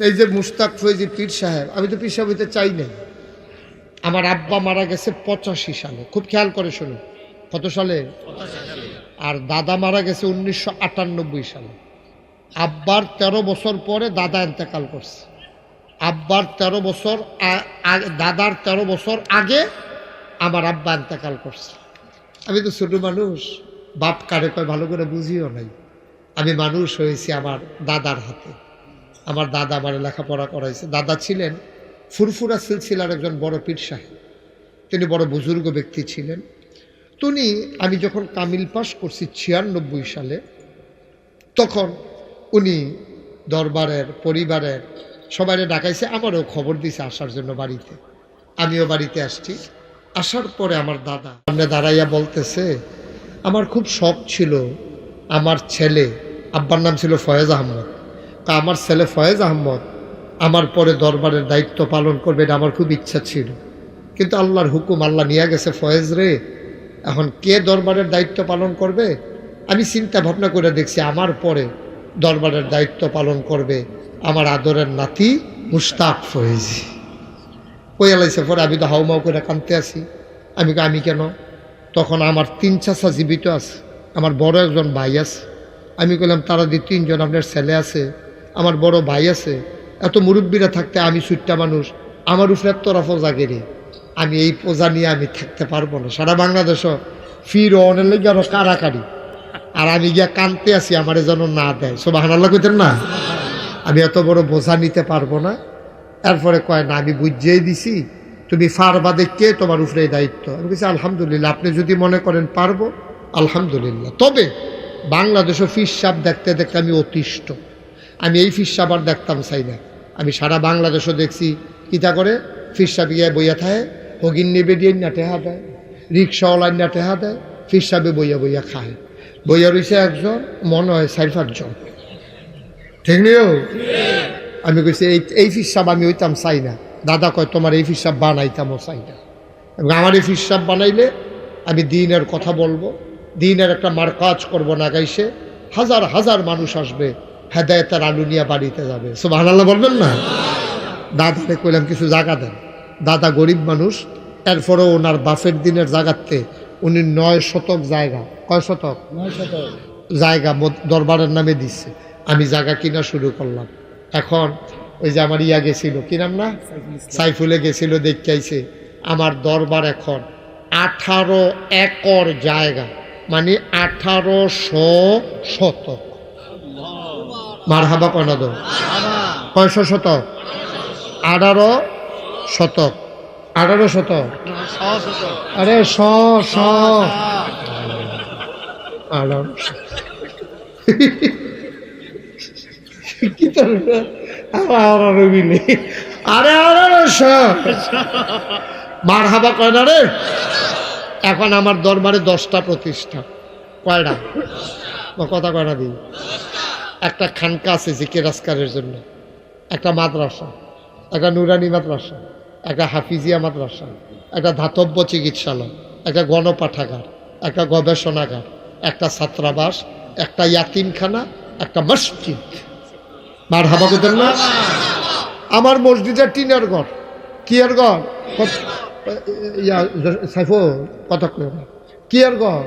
এই যে মুস্তাক ফৈজি পীর সাহেব, আমি তো পীর সাহেব হইতে চাই নাই। আমার আব্বা মারা গেছে পঁচাশি সালে। খুব খেয়াল করে শুনুন, কত সালে? আর দাদা মারা গেছে উনিশশো আটানব্বই সালে। আব্বার তেরো বছর পরে দাদা এন্তেকাল করছে। আব্বার তেরো বছর আ- আ- দাদার তেরো বছর আগে আমার আব্বা এন্তেকাল করছে। আমি তো ছোট মানুষ, বাপ কারে কয় ভালো করে বুঝিও নাই। আমি মানুষ হয়েছি আমার দাদার হাতে। আমার দাদা আমার লেখাপড়া করাইছে। দাদা ছিলেন ফুরফুরা সিলসিলার একজন বড় পীর সাহেব তিনি বড় বুজুর্গ ব্যক্তি ছিলেন। তিনি, আমি যখন কামিল পাস করছি ছিয়ানব্বই সালে, তখন উনি দরবারের, পরিবারের সবাই ডাকাইছে, আমারও খবর দিছে আসার জন্য বাড়িতে। আমিও বাড়িতে আসছি। আসার পরে আমার দাদা সামনে দাঁড়াইয়া বলতেছে, আমার খুব শখ ছিল, আমার ছেলে, আব্বার নাম ছিল ফয়েজ আহমদ। তা আমার ছেলে ফয়েজ আহমদ। আমার পরে দরবারের দায়িত্ব পালন করবে এটা আমার খুব ইচ্ছা ছিল। কিন্তু আল্লাহর হুকুম আল্লাহ নিয়ে গেছে ফয়েজ রে। এখন কে দরবারের দায়িত্ব পালন করবে? আমি চিন্তা ভাবনা করে দেখছি আমার পরে দরবারের দায়িত্ব পালন করবে আমার আদরের নাতি মুস্তাক ফয়েজ। ওই আলাইছে পরে আমি তো হাউমাউ করে কানতে আছি। আমি কই, আমি কেন? তখন আমার তিন চাষা জীবিত আছে। আমার বড় একজন ভাই আছে। আমি কইলাম তারা দিয়ে তিনজন আপনার ছেলে আছে। আমার বড় ভাই আছে, এত মুরব্বীরা থাকতে আমি সুট্টা মানুষ, আমার উপরে এত রফ জাগেরে আমি এই পোজা নিয়ে আমি থাকতে পারব না। সারা বাংলাদেশও ফির অনেক লেগে আরও কারাকারি আর আমি গিয়া কানতে আছি, আমার যেন না দেয়। সব হানাল্লা কইতেন না? আমি এত বড় বোঝা নিতে পারব না। এরপরে কয়, না, আমি বুঝিয়েই দিছি। তুমি ফারবা কে তোমার উপরে দায়িত্ব। আমি বলছি আলহামদুলিল্লাহ, আপনি যদি মনে করেন পারব, আলহামদুলিল্লাহ। তবে বাংলাদেশও ফিস সাপ দেখতে দেখতে আমি অতিষ্ঠ। আমি এই ফিস আর দেখতাম চাই না আমি সারা বাংলাদেশও দেখছি কিতা করে? ফিস সাপ গিয়ে বইয়া থাকে হগিন নেবে দিয়ে না টেহা দেয় রিক্সাওয়ালার না টেহা দেয় ফিস সাপে বইয়া বইয়া খায়। বইয়া রয়েছে একজন, মনে হয় চার পাঁচজন ঠিক নিও আমি কইছি, এই এই ফিসাব আমি ওইতাম চাই না দাদা কয়, তোমার এই ফিসাব বানাইতামও চাই না আমার এই ফিসাব বানাইলে আমি দিনের কথা বলব, দিনের একটা মার কাজ করব না গাইছে হাজার হাজার মানুষ আসবে হেদায়তের আলু নিয়ে বাড়িতে যাবে। সব আল্লাহ বলবেন না? দাদারে কইলাম কিছু জায়গা দেন। দাদা গরিব মানুষ এরপরেও ওনার বাফের দিনের জায়গাতে উনি নয় শতক জায়গা। কয় শতক? জায়গা দরবারের নামে দিচ্ছে আমি জায়গা কিনা শুরু করলাম। এখন ওই যে আমার ইয়া গেছিল কি নাম না? সাইফুলে গেছিল দেখাইছে আমার দরবার এখন আঠারো একর জায়গা। মানে আঠারোশো শতক। মার হাবা কনাদ কয়শো শতক। আঠারো শতক। আঠারো শতক। আরে শ শ। আঠারোশো কি তোর আর রবিলে আরে আরে মার হাবা কয় না রে? এখন আমার দরবারে দশটা প্রতিষ্ঠা। কয়টা কথা কয় না দিই একটা খানকা আছে জিকে রাস্কারের জন্য। একটা মাদ্রাসা, একটা নুরানি মাদ্রাসা, একটা হাফিজিয়া মাদ্রাসা, একটা ধাতব্য চিকিৎসালয়, একটা গণপাঠাগার, একটা গবেষণাগার, একটা ছাত্রাবাস, একটা ইয়াতিমখানা, একটা মসজিদ। মার হাবা করতেন না? আমার মসজিদের টিনের ঘর। কি আর ঘর ইয়া সাইফো কত কি আর ঘর?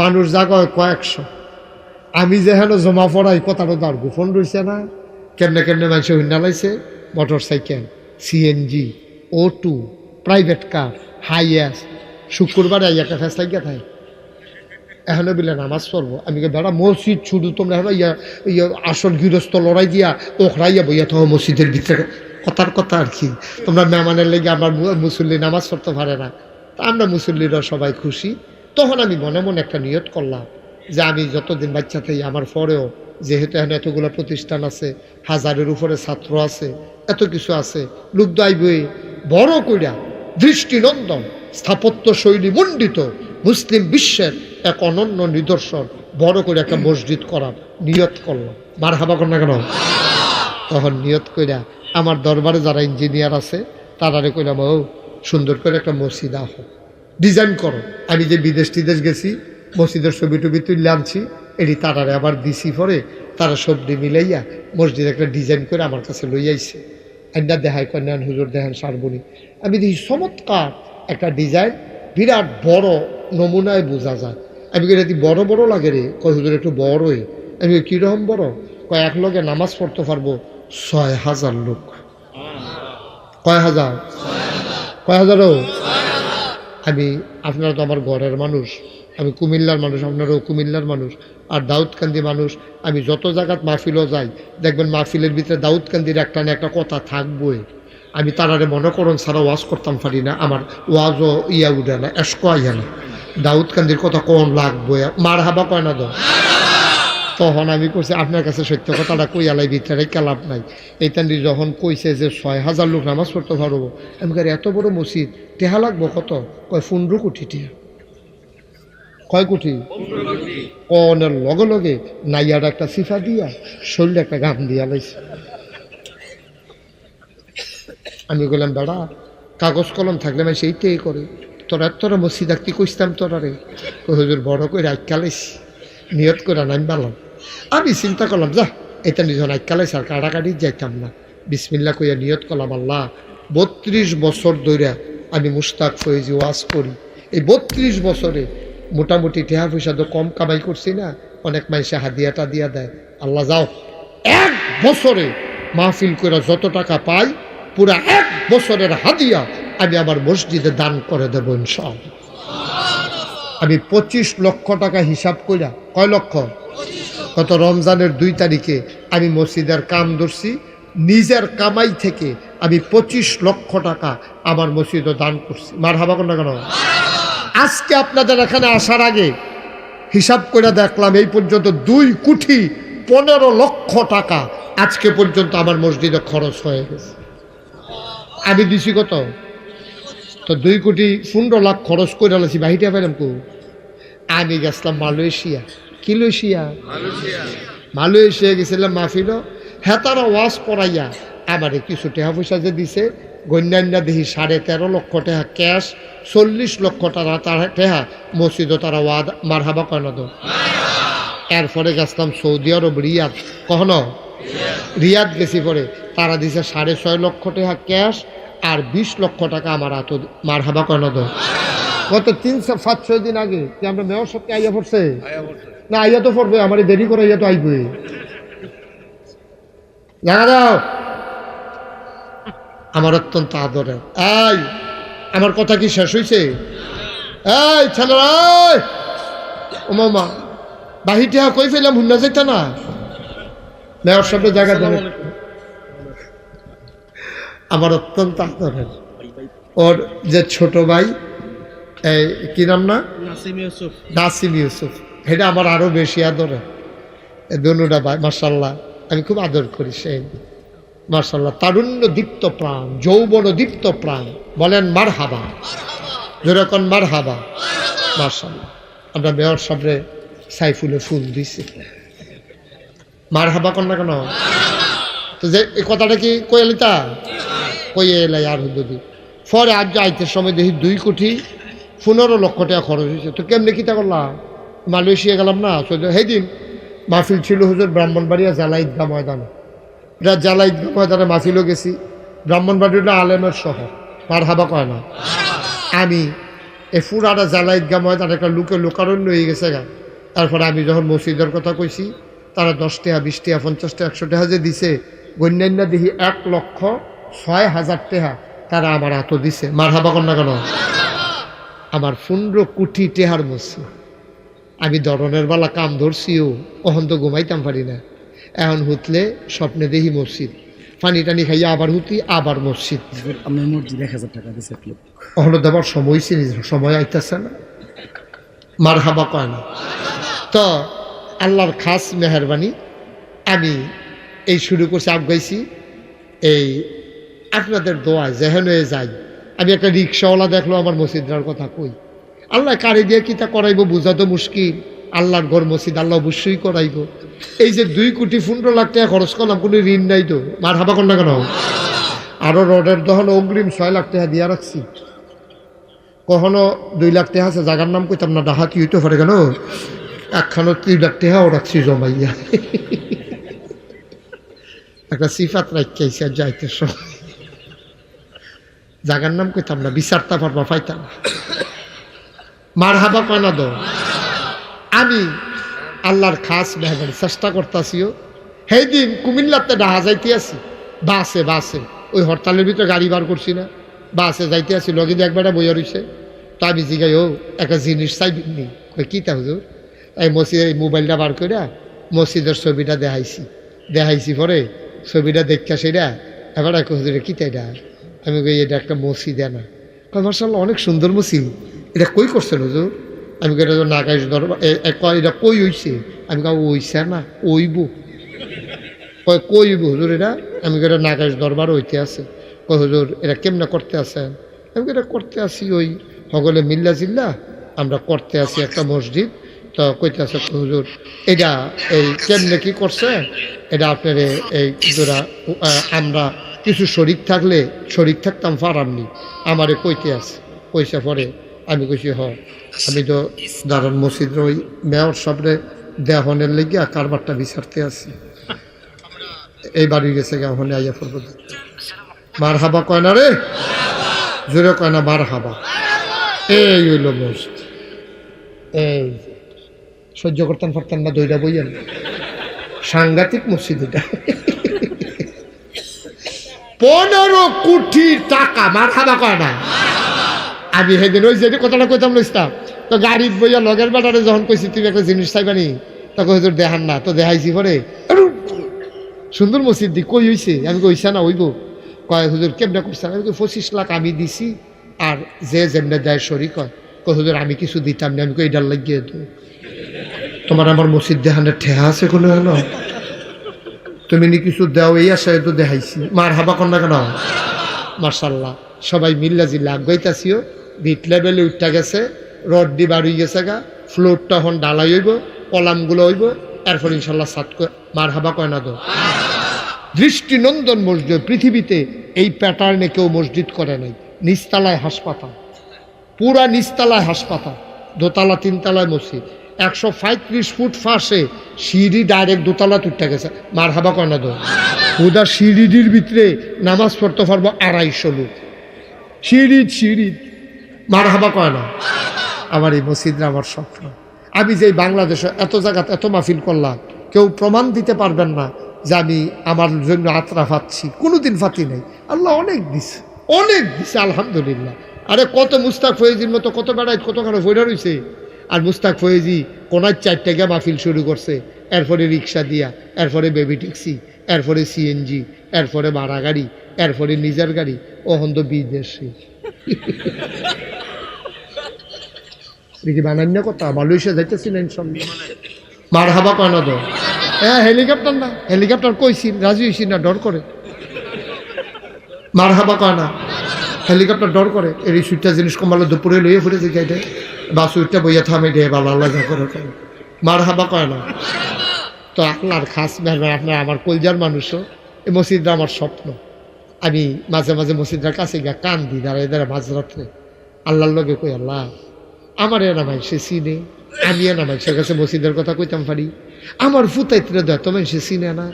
মানুষ জাগয় কয়েকশো। আমি যেহেন জমা পড়াই কথাটা তার গোপন রয়েছে না। কেমনে কেমনে মানুষ হইনা লাইছে? মোটর সাইকেল সিএনজি ও টু প্রাইভেট কার হাইয়াস শুক্রবারে আইয়াকে ফেস লাগিয়া থাকে এখানে বিলে নামাজ পড়ব আমি দাঁড়া মসজিদ শুধু তোমরা এখন ইয়া ইয়া আসল গৃহস্থ লড়াই দিয়া ওখরাইয়া বইয়া তো মসজিদের ভিতরে। কথার কথা আর কি? তোমরা মেহমানের লেগে আমার মুসল্লি নামাজ পড়তে পারে না। তা আমরা মুসল্লিরা সবাই খুশি। তখন আমি মনে মনে একটা নিয়ত করলাম। যে আমি যতদিন বাচ্চা থাকি, আমার পরেও যেহেতু এখানে এতগুলো প্রতিষ্ঠান আছে, হাজারের উপরে ছাত্র আছে, এত কিছু আছে লুব্ধ আইবই বড় কইরা দৃষ্টিনন্দন স্থাপত্য শৈলী মণ্ডিত মুসলিম বিশ্বের এক অনন্য নিদর্শন, বড় করে একটা মসজিদ করার নিয়ত করলাম। মার হাবা কর না কেন? তখন নিয়ত কইরা আমার দরবারে যারা ইঞ্জিনিয়ার আছে, তারারে কইলাম, ও, সুন্দর করে একটা মসজিদ আহ। ডিজাইন করো। আমি যে বিদেশ টিদেশ গেছি মসজিদের ছবি টবি তুলে আনছি এটি তারারে আবার দিছি পরে, তারা সবজি মিলাইয়া মসজিদ একটা ডিজাইন করে আমার কাছে লই আইছে। আইনা দেখায় কন্যান হুজুর, দেখান সারবনি। আমি দেখি চমৎকার একটা ডিজাইন, বিরাট বড় নমুনায় বোঝা যায়। আমি এটি বড় বড় লাগে রে? কয়, হুজুর, একটু বড়ই আমি কীরকম বড়? কয়, এক লগে নামাজ পড়তে পারব ছয় হাজার লোক। কয় হাজার? কয় হাজারও? আমি, আপনারা তো আমার ঘরের মানুষ আমি কুমিল্লার মানুষ, আপনারাও কুমিল্লার মানুষ আর দাউদকান্দি মানুষ। আমি যত জায়গাত মাহফিলও যাই, দেখবেন মাহফিলের ভিতরে দাউদকান্দির একটা না একটা কথা থাকবই। আমি তারারে মনে করুন সারা ওয়াজ করতাম পারি না, আমার ওয়াজও ইয়া উঠে না, এসকো আইয়া না। দাউদকান্দির কথা কোন লাগবো মার হাবা কয় না তো? তখন আমি কইছি, আপনার কাছে সত্য কথাটা কই আলাই, ভিতরে লাভ নাই? এই এইটান যখন কইছে যে ছয় হাজার লোক নামাজ পড়তে পারব, আমি এত বড় মসজিদ, টেহা লাগবো কত? কয়, পনেরো কোটি টিয়া কয় কোটি কনের লগে লগে নাইয়ার একটা সিফা দিয়া শরীরে একটা গাম দিয়া লাইছে। আমি বললাম বেড়া, কাগজ কলম থাকলে আমি সেইটাই করে। তোরা তোরা মসজিদ আঁকতে কইতাম তোরা রে বড় করে আইকালাইছি নিয়ত করে নাম বালাম আমি চিন্তা করলাম, যা এটা নিজন আইকালাইছে আর কাটাকাটি যাইতাম না। বিসমিল্লা কইয়া নিয়ত করলাম আল্লাহ, বত্রিশ বছর ধরে আমি মুস্তাক ফয়েজি ওয়াজ করি। এই বত্রিশ বছরে মোটামুটি টেহা পয়সা তো কম কামাই করছি না, অনেক মাইসে হাদিয়াটা দিয়া দেয়। আল্লাহ যাও, এক বছরে মাহফিল করে যত টাকা পাই, পুরা এক বছরের হাদিয়া আমি আমার মসজিদে দান করে দেবো ইনশাআল্লাহ। আমি পঁচিশ লক্ষ টাকা হিসাব কইরা, কয় লক্ষ? গত রমজানের দুই তারিখে আমি মসজিদের কাম ধরছি, নিজের কামাই থেকে আমি পঁচিশ লক্ষ টাকা আমার মসজিদে দান করছি। মার হাবা কোন কেন? আজকে আপনাদের এখানে আসার আগে হিসাব করে দেখলাম এই পর্যন্ত দুই কোটি পনেরো লক্ষ টাকা আজকে পর্যন্ত আমার মসজিদে খরচ হয়ে গেছে। আমি দিছি কত? তো দুই কোটি পনেরো লাখ খরচ করে আলাছি বাহিটা পেলাম কু? আমি গেছিলাম মালয়েশিয়া। কি লইশিয়া মালয়েশিয়া। গেছিলাম মাহফিল হ্যাঁ তারা ওয়াশ করাইয়া আমারে কিছু টাকা পয়সা যে দিছে গণ্যান্যা দেখি সাড়ে তেরো লক্ষ টাকা ক্যাশ চল্লিশ লক্ষ টাকা তার টাকা মসজিদও তারা ওয়াদ মার হাবা কেন তো এরপরে গেছিলাম সৌদি আরব রিয়াদ। কখনো রিয়াদ গেছি পরে। তারা দিছে সাড়ে ছয় লক্ষ টাকা ক্যাশ আর বিশ লক্ষ টাকা আমার হাত মার হাবা কেন তো গত তিনশো সাত ছয় দিন আগে কি আমরা মেয়র সবকে আইয়া পড়ছে? না আইয়া তো পড়বে আমার দেরি করে আইয়া তো আইবে জানা দাও। আমার অত্যন্ত আদরের এই আমার কথা কি শেষ হয়েছে এই ছেলেরা! ও মামা বাহিরটা কই ফেলাম হুন্না যেত না? মেয়র সামনে জায়গা দেবে আমার অত্যন্ত আদরের ওর যে ছোট ভাই এই কি নাম না? নাসিম ইউসুফ। এটা আমার আরও বেশি আদরে। দনুটা ভাই মার্শাল্লাহ আমি খুব আদর করি সেই। মার্শাল্লাহ তারুণ্য দীপ্ত প্রাণ যৌবন দীপ্ত প্রাণ, বলেন মার হাবা যেরকম মার হাবা মার্শাল্লাহ আমরা মেয়র সামনে সাইফুলে ফুল দিছি। মার হাবা কন না কেন? তো যে, এই কথাটা কি কইলিতা কইয়ে এলাই আর হুদি পরে আজ আইতের সময় দেখি দুই কোটি পনেরো লক্ষ টাকা খরচ হয়েছে। তো কেমনি কিতা করলাম? মালয়েশিয়া গেলাম না সেই দিন মাহফিল ছিল হুজুর ব্রাহ্মণবাড়িয়া জালা ময়দানে। এটা জালা ঈদগাহ ময়দানে মাহফিলও গেছি। ব্রাহ্মণবাড়ি হলো আলেমের শহর মার হাবা কয় না? আমি এ ফুরাটা জালা ঈদগাহ ময়দান একটা লোকে লোকারণ্য হয়ে গেছে গা। তারপরে আমি যখন মসজিদের কথা কইছি, তারা দশ টাকা, বিশ টাকা, পঞ্চাশ টাকা, একশো টাকা যে দিছে, গণ্যান্য দেখি এক লক্ষ ছয় হাজার টাকা তারা আমার হাত দিছে। মার হাবা কন্যা কেন? আমার পনেরো কোটি টেহার মসি আমি ধরনের বেলা কাম ধরছিও কখন তো ঘুমাইতাম পারি না। এখন হুতলে স্বপ্নে দেখি মসজিদ। পানি টানি খাইয়া আবার হুতি আবার মসজিদ। এক হাজার টাকা কখনো দেবার সময় চিনি সময় আইতেছে না। মার হাবা কয় না। তো আল্লাহর খাস মেহরবানি আমি এই শুরু করছি আগাইছি এই আপনাদের দোয়া যেহেন হয়ে যাই আমি একটা রিক্সাওয়ালা দেখল আমার মসজিদার কথা কই। আল্লাহ কারে দিয়ে কি তা করাইবো বোঝা তো মুশকিল। আল্লাহর ঘর মসজিদ, আল্লাহ অবশ্যই করাইব। এই যে দুই কোটি পনেরো লাখ টাকা খরচ করলাম, কোনো ঋণ নাই তো। মার হাবা না কেন? আরও রডের দহন অগ্রিম ছয় লাখ টাকা দিয়া রাখছি। কখনো দুই লাখ টাকা আছে জায়গার নাম কইতাম না ডাহাতি হইতে পারে কেন? একখানো তিনটা টেহা রাখছি জমাইয়া একটা সিফাত রাখাইছে আর যাইতে সময়। জাগার নাম কইতাম না, বিচারতা পারবা পাইতাম মার হাবা কানা দো। আমি আল্লাহর খাস মেহমান চেষ্টা করতেছিও। সেই দিন কুমিল্লাতে ডাহা যাইতে আছি বাসে বাসে। ওই হরতালের ভিতরে গাড়ি বার করছি না। বাসে যাইতে আছি লগে দিয়ে একবারটা বইয়া রইছে। তো আমি জিগাই, ও, একটা জিনিস চাইবিনি কই, কী তা হুজুর? এই মসজিদের এই মোবাইলটা বার করে মসজিদের ছবিটা দেখাইছি। দেখাইছি পরে ছবিটা দেখা সেটা এবার এক হুজুরে কী তাই আমি কই, এটা একটা মসজিদ না। কয় মার্শাল্লাহ অনেক সুন্দর মসজিদ। এটা কই করছেন হুজুর? আমি এটা তো নাগাইশ দরবার এটা কই হইছে? আমি কই ওইছে না, ওইব। কয়, কইব? হুজুর, এটা? আমি এটা নাগাইশ দরবার হইতে আছে। কয়, হুজুর, এটা কেমনে করতে আছেন? আমি এটা করতে আসি ওই সকলে মিল্লা জিল্লা, আমরা করতে আসি একটা মসজিদ। তো কইতে আছে হুজুর, এটা এই কেমনে কি করছে? এটা আপনার এই দুরা আমরা কিছু শরিক থাকলে, শরিক থাকতাম ফারামনি। আমারে কইতে আছে কইসা পরে। আমি কইছি হ আমি তো দারুণ মসজিদের ওই মেয়র সবরে দেহনের লেগে কারবারটা বিচারতে আছি এই বাড়ি গেছে গা ওখানে আইয়া পড়ব। মার হাবা কয় না রে? জোরে কয় না মার হাবা এই হইল মসজিদ। এই সহ্য করতেন পারতেন না দইটা বইয়েন সাংঘাতিক মসজিদ এটা। পনেরো কোটি টাকা মার খাবা কয় না? আমি সেদিন ওই যে কথাটা কইতাম লইতাম তো গাড়িত বইয়া লগের বেটারে যখন কইছি, তুমি একটা জিনিস চাইবানি তখন হুজুর, দেখান না, তো দেখাইছি পরে। সুন্দর মসজিদ দি কই হইছে? আমি কইছা না, হইব। কয়, হুজুর, কেমনে করছেন আমি পঁচিশ লাখ আমি দিছি, আর যে যেমনে দেয় শরীর কয় কয়, হুজুর, আমি কিছু দিতাম না। আমি কই, এটার লাগিয়ে তো তোমার আমার মসজিদ দেখানের ঠেহা আছে কোনো হলো তুমি নি কিছু দেও, এই আশায় তো দেখাইছি। মার হাবা না কেন? মার্শাল্লাহ সবাই মিল্লা জিল্লা আগাইতাছিও ভিট লেভেলে উঠটা গেছে, রড দি বাড়ি গেছে গা, ফ্লোরটা এখন ডালাই হইব, কলামগুলো হইব, এরপর ইনশাল্লাহ সাত মার হাবা কয় না দৃষ্টিনন্দন মসজিদ, পৃথিবীতে এই প্যাটার্নে কেউ মসজিদ করে নাই, নিস্তালায় হাসপাতাল। পুরা নিস্তালায় হাসপাতাল, দোতলা, তিনতলায় মসজিদ। একশো পঁয়ত্রিশ ফুট ফাঁসে সিঁড়ি ডাইরেক্ট দোতলা তুটতে গেছে, মার হাবা কয় না হুদা সিঁড়িটির ভিতরে নামাজ পড়তে পারব আড়াইশো লোক। সিঁড়ি সিঁড়ি। মার হাবা কয় না? আমার এই মসজিদরা আমার স্বপ্ন। আমি যে এই বাংলাদেশে এত জায়গাতে এত মাহফিল করলাম, কেউ প্রমাণ দিতে পারবেন না যে আমি আমার জন্য আত্রা ফাচ্ছি কোনোদিন ফাতি নেই। আল্লাহ অনেক দিছে। অনেক দিছে, আলহামদুলিল্লাহ। আরে কত মুস্তাক ফয়েজির মতো, কত বেড়ায় কত কতখানে ফইরা রয়েছে আর মুস্তাক ফয়েজি কোনার চারটে গিয়ে মাহফিল শুরু করছে। এরপরে রিক্সা দিয়া, এরপরে বেবি ট্যাক্সি, এরপরে সিএনজি এরপরে ভাড়া গাড়ি এরপরে নিজের গাড়ি। ওহন তো বিদেশি। দেখি বানান্য কথা মালয়েশিয়া যাইতেছি না ইনশাল্লাহ। মার হাবা কয় না তো? হ্যাঁ হেলিকপ্টার না? হেলিকপ্টার কইছি, রাজি হইছি না, ডর করে। মার হাবা কয় না? হেলিকপ্টার ডর করে। এর সুইটটা জিনিস কমালে, দুপুরে লইয়ে ফুটে যে গাইতে বা সুইটটা বইয়া থামে দিয়ে বা আল্লাহ যা করে। মার হাবা কয় তো আল্লাহর খাস মেহরবান আপনার আমার কলজার মানুষও এই মসজিদটা আমার স্বপ্ন। আমি মাঝে মাঝে মসজিদটার কাছে গিয়া দিই দাঁড়ায় দাঁড়ায় মাঝরাত্রে। আল্লাহর লগে কই, আল্লাহ আমার এ নামাই সে চিনে আমি এ নামাই সে কাছে মসজিদের কথা কইতাম পারি। আমার ফুতাইতে দেয় তোমার সে চিনে না।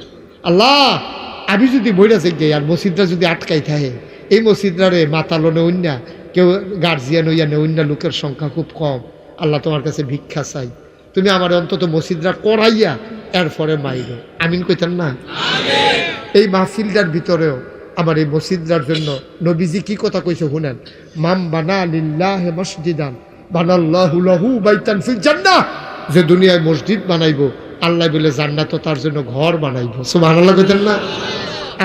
আল্লাহ আমি যদি বইরা যাই আর মসজিদটা যদি আটকাই থাকে এই মসজিদটারে মাতালো নেউন্যা কেউ গার্জিয়ান হইয়া নেউন্যা লোকের সংখ্যা খুব কম। আল্লাহ তোমার কাছে ভিক্ষা চাই। তুমি আমার অন্তত মসজিদরা করাইয়া এরপরে মাইল আমিন কইতেন না? এই মাহফিলটার ভিতরেও আমার এই মসজিদটার জন্য নবীজি কি কথা কইছে শুনেন? মাম বানা লিল্লাহ মসজিদান বাইতান যে দুনিয়ায় মসজিদ বানাইবো, আল্লাহ বলে জান্নাত তার জন্য ঘর বানাইবো। সুবহানাল্লাহ কইতেন না?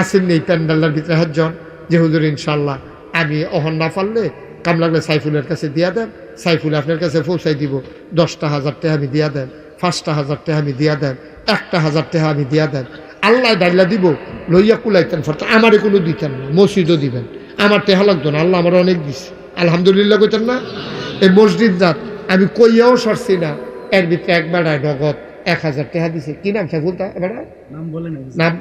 আসেন নেই প্যান্ডাল্লার ভিতরে হাজন যে হুজুর ইনশাল্লাহ আমি অহন না পারলে কাম লাগলে সাইফুলের কাছে দিয়া দেন, সাইফুল আপনার কাছে পৌঁছাই দিব। দশটা হাজার টাকা আমি দিয়া দেন, পাঁচটা হাজার টাকা আমি দিয়া দেন, একটা হাজার টাকা আমি দিয়া দেন। আল্লাহ ডাইলা দিব, লইয়া কুলাইতেন, ফরত আমারে কোনো দিতেন না, মসজিদও দিবেন। আমার টেহা লাগতো না, আল্লাহ আমার অনেক দিছে। আলহামদুলিল্লাহ কইতেন না? এই মসজিদ দাঁত আমি কইয়াও সরছি না। এর ভিতরে এক বেড়ায় নগদ। এক হাজার টাকা দিছে। কি নাম? সাইফুল তা নাম বলে নাম